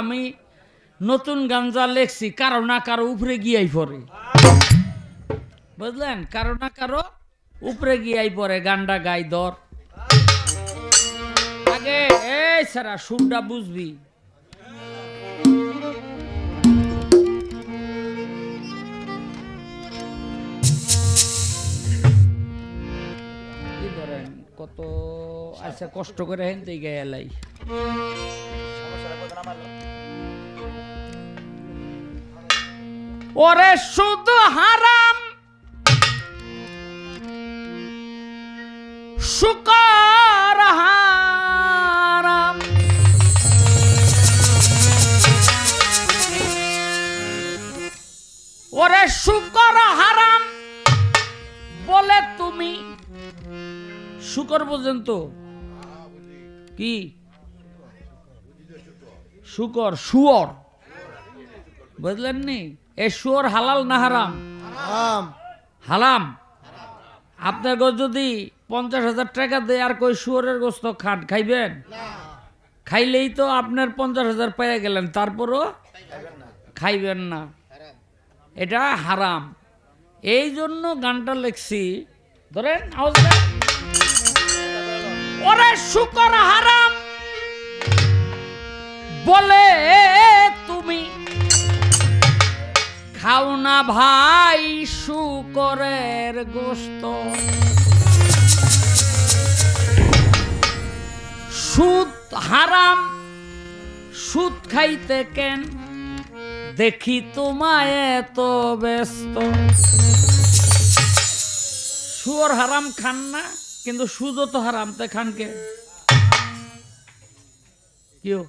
আমি নতুন যা লেখছি, কারও না কারও উপরে গিয়াই পরে বুঝলেন? কারও না কারও উপরে গিয়াই পরে গান্ডা গাই দর। আগে, এই সারা সুরটা বুঝবি। কত আচ্ছা কষ্ট করে হেন থেকে এলাই ওরে শুধু হারাম। শুকর হারাম। ওরে শুকর হারাম বলে তুমি। শুকর পর্যন্ত। কি? শুকর শুয়র। বুঝলেন নি এ শুয়র হালাল না হারাম? হালাম? আপনার গো যদি পঞ্চাশ হাজার টাকা দেয় আর কই শুয়োরের গোস্ত খান খাইবেন? খাইলেই তো আপনার পঞ্চাশ হাজার পেয়ে গেলেন তারপরও খাইবেন না। এটা হারাম। এই জন্য গানটা লেখছি। ধরেন ওরে শুকর হারাম! বলে তুমি। খাও না ভাই শুকরের গোস্ত। সুদ হারাম, সুদ খাইতে কেন? দেখি তোমায় এত ব্যস্ত। সুয়র হারাম খান না, কিন্তু সুদও তো হারাম, তে খান কে? কেউ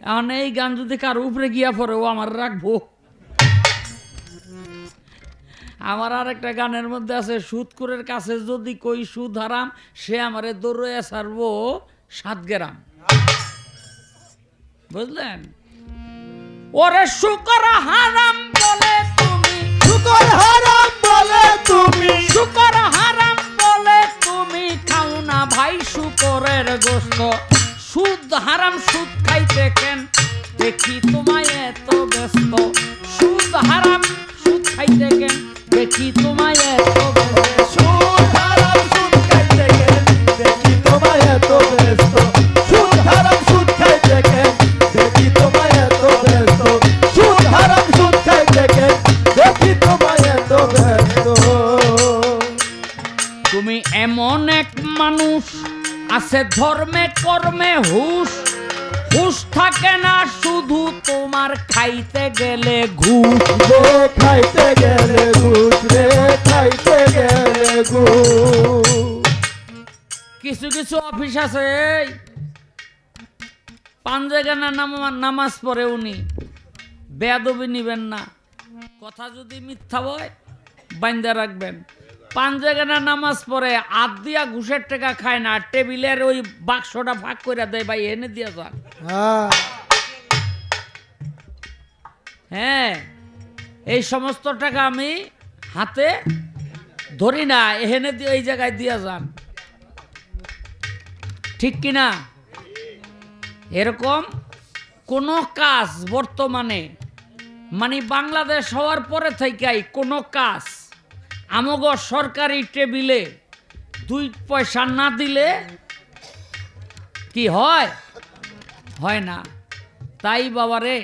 এখন এই গান যদি কার উপরে গিয়া পড়ে ও আমার রাখব। আমার আর একটা গানের মধ্যে আছে সুদকুরের কাছে যদি কই সুদ হারাম সে আমারে দৌড়ে সারবো সাত গ্রাম। বুঝলেন? ওরে শুকর হারাম বলে তুমি শুকর হারাম বলে তুমি। শুকর হারাম বলে তুমি খাও না ভাই শুকরের গোস্ত। সুদ হারাম সুদ আছে ধর্মে কর্মে হুশ। হুশ থাকে না শুধু তোমার খাইতে গেলে ঘুষ। রে খাইতে গেলে ঘুষ রে খাইতে গেলে ঘুষ। কিছু কিছু অফিস আছে পাঞ্জাগানা নামাজ পড়ে উনি। বেয়াদবি নিবেন না। কথা যদি মিথ্যা হয় বাইন্দা রাখবেন। পাঞ্জাগানা নামাজ পড়ে আদ দিয়া ঘুষের টাকা খায় না টেবিলের ওই বাক্সটা ভাগ করে দেয় ভাই এনে দিয়া যান। হ্যাঁ। হ্যাঁ এই সমস্ত টাকা আমি হাতে ধরি না এখানে দিয়ে এই জায়গায় দিয়া যান। ঠিক কিনা এরকম কোনো কাজ বর্তমানে মানে বাংলাদেশ হওয়ার পরে থেকেই কোনো কাজ আমগ সরকারি টেবিলে দুই পয়সা না দিলে কি হয়? হয় না। তাই বাবারে,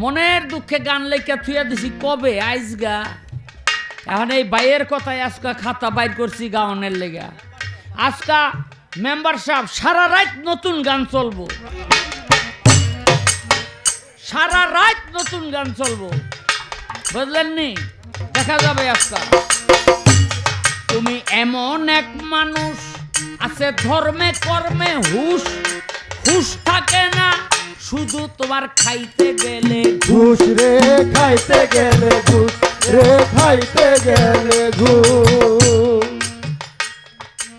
মনের দুঃখে গান লেখা থুয়া দিছি। কবে? আইসগা এখন এই বাইয়ের কথায় আজকা খাতা বাইর করছি গাওনের লেগা। আজকা মেম্বার সাহেব, সারা রাত নতুন গান চলবো। সারা রাত নতুন গান চলবো। বুঝলেন নি দেখা যাবে আজকা। তুমি এমন এক মানুষ আছে ধর্মে কর্মে হুশ হুশ থাকে না শুধু তোমার খাইতে গেলে ঘুষ রে খাইতে গেলে ঘুষ রে খাইতে গেলে ঘুষ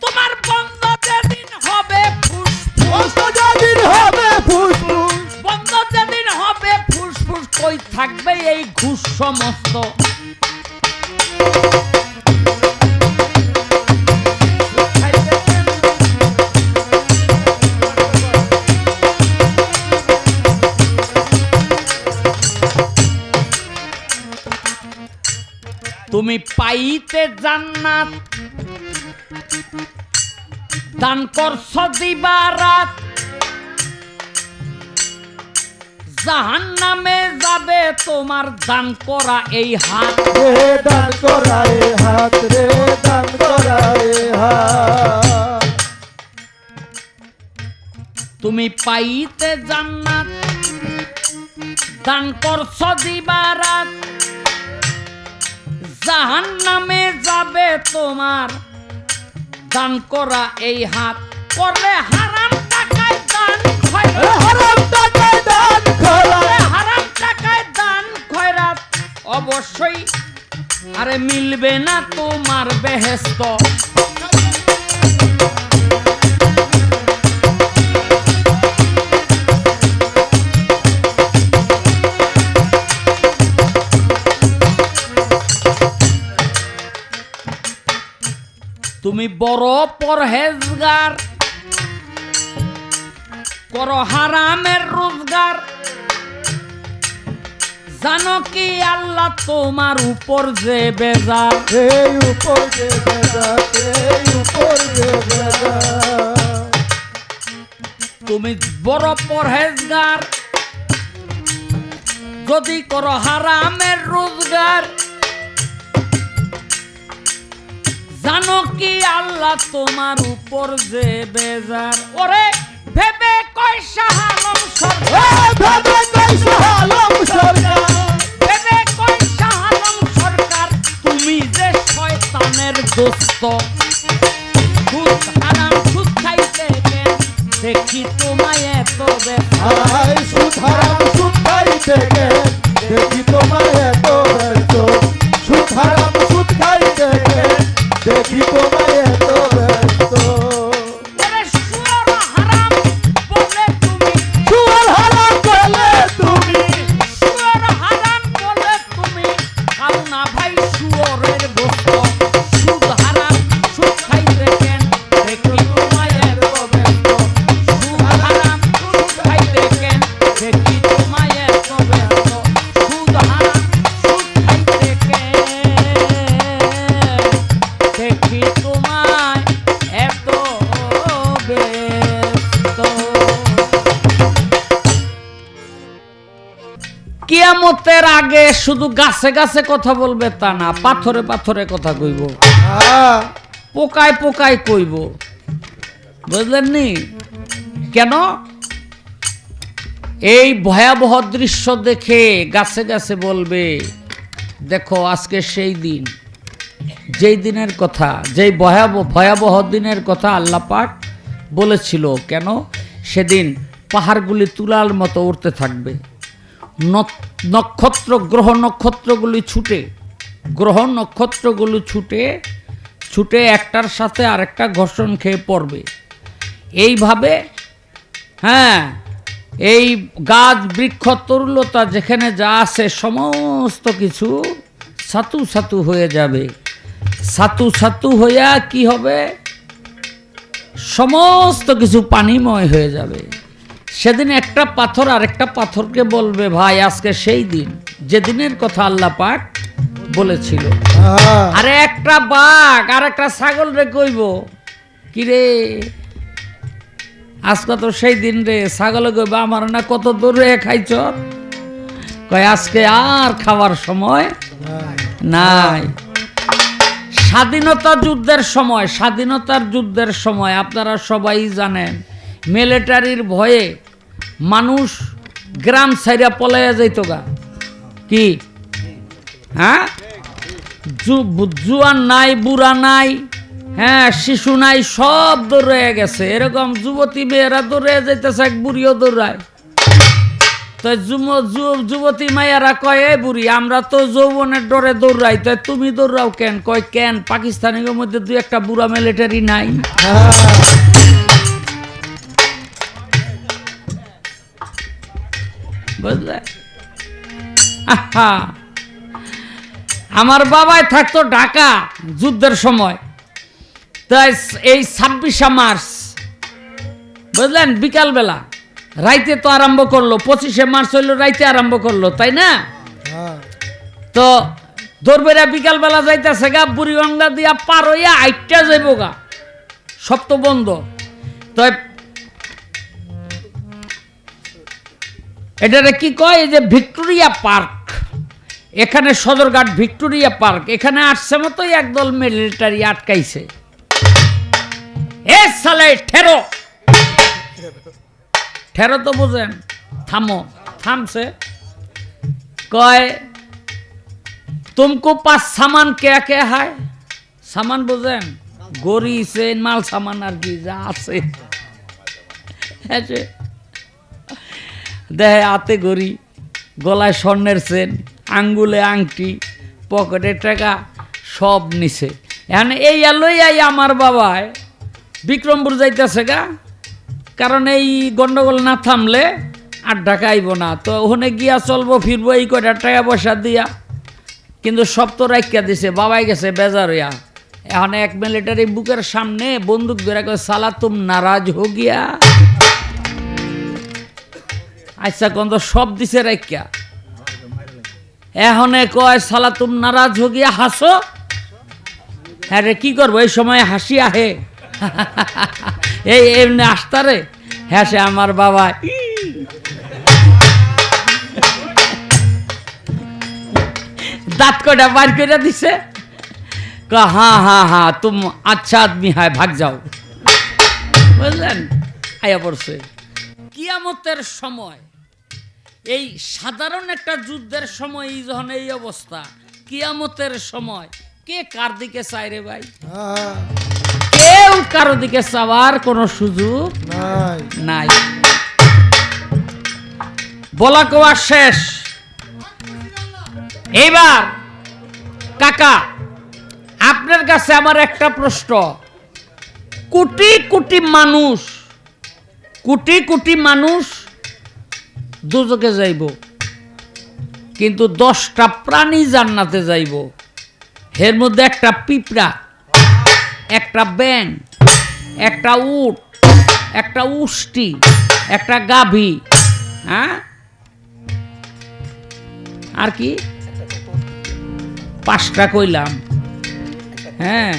তোমার বন্ধ যেদিন হবে ফুস কত যেদিন হবে ফুস ফুস। বন্ধ যেদিন হবে ফুস ফুস কই থাকবে এই ঘুষ সমস্ত? তুমি পাইতে জান্নাত। দান করছ দিবারাত জাহান নামে যাবে তোমার দান করা এই হাত। রে দান করায় হাত রে দান করায় হাত। তুমি পাইতে জান্নাত। দান করছ দিবারাত জাহান নামে যাবে তোমার। দান করা এই হাত করলে হারাম টাকায় দান হারাম টাকায় দান হারাম টাকায় দান খয়রাত। অবশ্যই আরে মিলবে না তোমার বেহেস্ত তুমি বড় পরহেজগার করো হারামের রোজগার। জানো কি আল্লাহ তোমার উপর যে বেজার? এই উপর যে বেজা এই উপর যে বেজা তুমি বড় পরহেজগার যদি করো হারামের রোজগার কি আল্লাহ তোমার উপর যে বেজার? ওরে ভেবে কয় সাহালম সরকার। এ ভেবে কইছো আলম সরকার। ভেবে কয় সাহালম সরকার তুমি যে শয়তানের দোস্ত। সুদ হারাম সুদ খাইতে দেখি তোমায় এত আই সুদ হারাম সুদ খাইতে দেখি তোমায় এত কিয়ামতের আগে শুধু গাছে গাছে কথা বলবে তা না পাথরে পাথরে কথা কইব। হ্যাঁ। পোকায় পোকায় কইব। বুঝলেন নি কেন? এই ভয়াবহ দৃশ্য দেখে গাছে গাছে বলবে দেখো আজকে সেই দিন। যেই দিনের কথা যেই ভয়াবহ ভয়াবহ দিনের কথা আল্লাহ পাক বলেছিল কেন? সেদিন পাহাড়গুলি তুলার মতো উঠতে থাকবে। নক্ষত্র গ্রহ নক্ষত্রগুলি ছুটে, গ্রহ নক্ষত্রগুলো ছুটে ছুটে একটার সাথে আরেকটা ঘর্ষণ খেয়ে পড়বে। এইভাবে হ্যাঁ এই গাছ, বৃক্ষ, তরুলতা যেখানে যা আছে সমস্ত কিছু সাতু সাতু হয়ে যাবে। সাতু সাতু হইয়া কি হবে? সমস্ত কিছু পানিময় হয়ে যাবে। সেদিন একটা পাথর আরেকটা পাথরকে বলবে ভাই আজকে সেই দিন। যেদিনের কথা আল্লাহ পাক বলেছিল। হ্যাঁ। আরে একটা বাঘ আর একটা ছাগল রে কইব। কিরে আজকে তো সেই দিন রে। ছাগলে কইব আমার না কত দূরে খাইছ? কয় আজকে আর খাওয়ার সময় নাই। স্বাধীনতা যুদ্ধের সময় স্বাধীনতার যুদ্ধের সময় আপনারা সবাই জানেন মিলিটারির ভয়ে মানুষ গ্রাম ছাইরা পলাইয়া যাইত গা। কি? হ্যাঁ? জুয়ান নাই, বুড়া নাই হ্যাঁ শিশু নাই, সব দৌড়ে গেছে। এরকম যুবতী মেয়েরা দৌড়ে যাইতেছে এক বুড়িও দৌড়ায়। তো যুবতী মাইয়ারা কয় এ বুড়ি, আমরা তো যৌবনের ডরে দৌড়াই, তো তুমি দৌড়াও কেন? কয়, কেন? পাকিস্তানের মধ্যে দুই একটা বুড়া মিলিটারি নাই। বুঝলে? আহা! আমার বাবাই থাকতো ঢাকা যুদ্ধের সময়। তাই এই ছাব্বিশে মার্চ বুঝলেন? বিকালবেলা। রাইতে তো আরম্ভ করল পঁচিশে মার্চ হইল রাইতে আরম্ভ করল তাই না? হ্যাঁ। তো দরবেরা বিকালবেলা যাইতেছে গা বুড়িগঙ্গা দিয়া পার হইয়া আইটা যাইব গা সব তো বন্ধ। তো এটারে কি কয়? যে ভিক্টোরিয়া পার্ক। এখানে সদরঘাট ভিক্টোরিয়া পার্ক। এখানে আসছে মতোই একদল মিলিটারি আটকাইছে। এ সালে ঠেরো। ঠেরো তো বোঝেন। থামো। থামছে। কয়, তুমকো পাস সামান কে কে হায়? সামান বোঝেন? গড়ি মাল সামান আর কি যা আছে। হ্যাঁ, দেহে হাতে গড়ি, গলায় স্বর্ণের সেন আঙ্গুলে আংটি, পকেটে টাকা, সব নিছে। এখন এই আলোই আমার বাবায়। বিক্রমপুর যাইতেছে গা। কারণ এই গন্ডগোল না থামলে আর ঢাকা আইব না। তো ওখানে গিয়া চলবো, ফিরবো, এই কয়টা টাকা পয়সা দিয়া। কিন্তু সব তো রাখিয়া দিছে, বাবাই গেছে বেজার হইয়া। এখন এক মিলিটারি বুকের সামনে বন্দুক ধরে সালা তুম নারাজ হো গিয়া। আচ্ছা তো সব দিছে রাখিয়া এখন কয়, সালা, তুম নারাজ হো গিয়া হাসো? হ্যাঁ রে, কি করব? এই সময় হাসি আহে। এই এমনি আসতারে হ্যাঁ সে আমার বাবা। দাঁত কটা বার করে দিছে? হ্যাঁ হ্যাঁ হ্যাঁ তুম আচ্ছা আদমি হয়, ভাগ যাও। বুঝলেন? আয়া পড়ছে। কিয়ামতের সময় এই সাধারণ একটা যুদ্ধের সময় এই যখন এই অবস্থা কিয়ামতের সময় কে কার দিকে চাই রে ভাই? কেউ কারও দিকে চাওয়ার কোনো সুযোগ নাই। নাই। বলা কোয়া শেষ। এইবার কাকা আপনার কাছে আমার একটা প্রশ্ন। কোটি কোটি মানুষ কোটি কোটি মানুষ দুজকে যাইব। কিন্তু দশটা প্রাণী জান্নাতে যাইব। এর মধ্যে একটা পিঁপড়া, একটা ব্যাং একটা উট, একটা উষ্টি, একটা গাভী হ্যাঁ? আর কি? পাঁচটা কইলাম। হ্যাঁ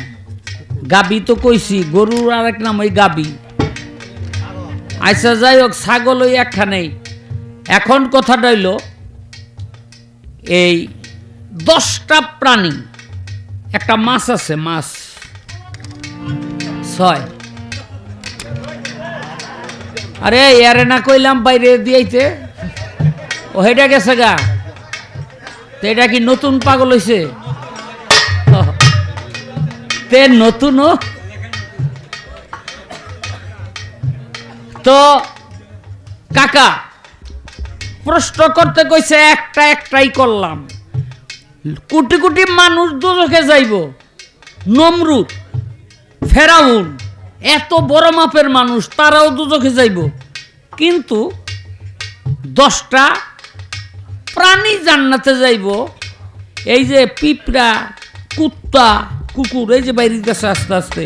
গাবি তো কইছি, গরুর আর এক নাম ওই গাবি আচ্ছা যাই হোক ছাগল ওই একখানেই। এখন কথাটা হইল এই দশটা প্রাণী, একটা মাছ আছে, মাছ। ছয়। আরে এরে না কইলাম বাইরে দিয়াইতে ও হেটা গেছে গা। তো এটা কি নতুন পাগল হইছে? তে নতুন ও? তো, কাকা প্রশ্ন করতে কইছে, একটা একটাই করলাম। কোটি কোটি মানুষ দুজকে যাইব। নমরুদ, ফেরাউন, এত বড় মাপের মানুষ, তারাও দুজকে যাইব। কিন্তু দশটা প্রাণী জান্নাতে যাইব। এই যে পিঁপড়া, কুত্তা, কুকুর, এই যে বাইরে গেছে আস্তে আস্তে,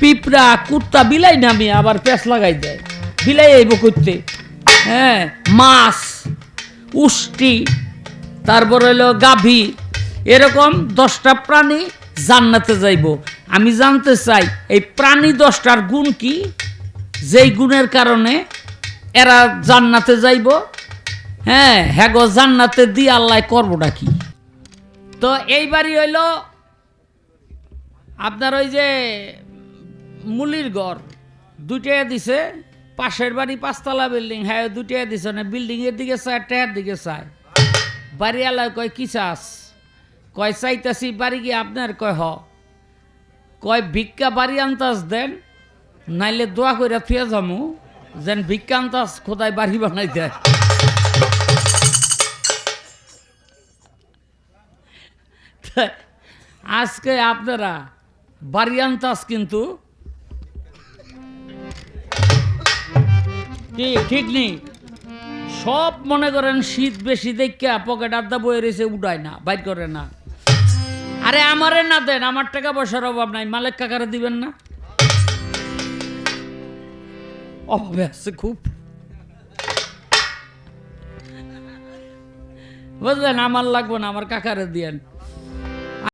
পিঁপড়া, কুত্তা, বিলাই নামে আবার পেঁচ লাগাই দেয়। বিলাই আইব করতে হ্যাঁ মাছ উষ্টি তারপর হইল গাভী। এরকম দশটা প্রাণী জান্নাতে যাইব। আমি জানতে চাই, এই প্রাণী দশটার গুণ কি? যেই গুণের কারণে এরা জান্নাতে যাইব? হ্যাঁ হ্যাঁ গো, জান্নাতে দিয়ে আল্লাহ করবোটা কি? তো এইবারই হইল আপনার ওই যে মুলির ঘর, দুইটাই দিছে। পাশের বাড়ি পাঁচতলা বিল্ডিং হ্যাঁ দুইটাই দিছে না বিল্ডিং এর দিকে চায়, টেয়ার দিকে চায়। বাড়ি আলায় কয়, কি চাস? কয়, চাইতাছি, বাড়ি গিয়ে আপনার কয়, হ। কয়, ভিক্ষা বাড়ি আনতাস দেন, নাইলে দোয়া করে থুয়ে যামু, যেন ভিক্ষা আনতাস, খোদায় বাড়ি বানাই দেয়। আজকে আপনারা বাড়ি আনতাস কিন্তু ঠিক নেই। সব মনে করেন শীত বেশি দেখা পকেট আড্ডা বয়ে রয়েছে উঠায় না, বাইর করে না। আরে আমারে না দেন, আমার টাকা পয়সার অভাব নাই, মালিক কাকারে দিবেন না। অভাবে আছে খুব। বুঝলেন, আমার লাগবে না, আমার কাকারে দিয়েন।